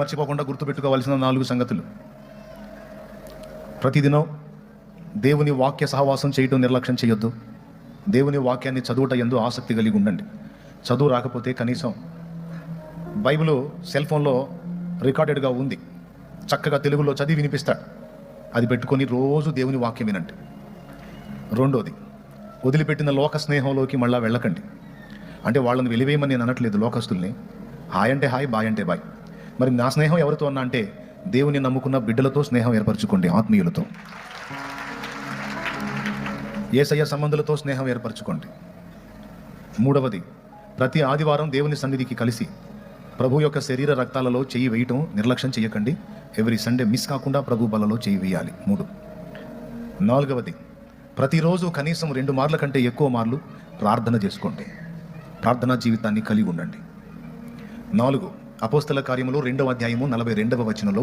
మర్చిపోకుండా గుర్తుపెట్టుకోవాల్సిన నాలుగు సంగతులు. ప్రతిదినం దేవుని వాక్య సహవాసం చేయటం నిర్లక్ష్యం చేయొద్దు. దేవుని వాక్యాన్ని చదువుట ఎందు ఆసక్తి కలిగి ఉండండి. చదువు రాకపోతే కనీసం బైబిల్ సెల్ ఫోన్లో రికార్డెడ్గా ఉంది. చక్కగా తెలుగులో చదివి వినిపిస్తాడు అది పెట్టుకొని రోజు దేవుని వాక్యం వినండి. రెండోది వదిలిపెట్టిన లోక స్నేహంలోకి మళ్ళీ వెళ్ళకండి. అంటే వాళ్ళని వెలివేయమని నేను అనట్లేదు లోకస్తుల్ని. హాయ్ అంటే హాయ్ బాయ్ అంటే బాయ్. మరి నా స్నేహం ఎవరితో అన్నా అంటే దేవుని నమ్ముకున్న బిడ్డలతో స్నేహం ఏర్పరచుకోండి ఆత్మీయులతో. ఏసయ్య సంబంధులతో స్నేహం ఏర్పరచుకోండి. మూడవది ప్రతి ఆదివారం దేవుని సన్నిధికి కలిసి ప్రభు యొక్క శరీర రక్తాలలో చేయి వేయటం నిర్లక్ష్యం చేయకండి ఎవ్రీ సండే మిస్ కాకుండా ప్రభు బలలో చేయి వేయాలి. మూడు. నాలుగవది ప్రతిరోజు కనీసం రెండు మార్ల కంటే ఎక్కువ మార్లు ప్రార్థన చేసుకోండి. ప్రార్థనా జీవితాన్ని కలిగి ఉండండి. నాలుగు అపోస్తల కార్యములు రెండవ అధ్యాయము నలభై రెండవ వచనంలో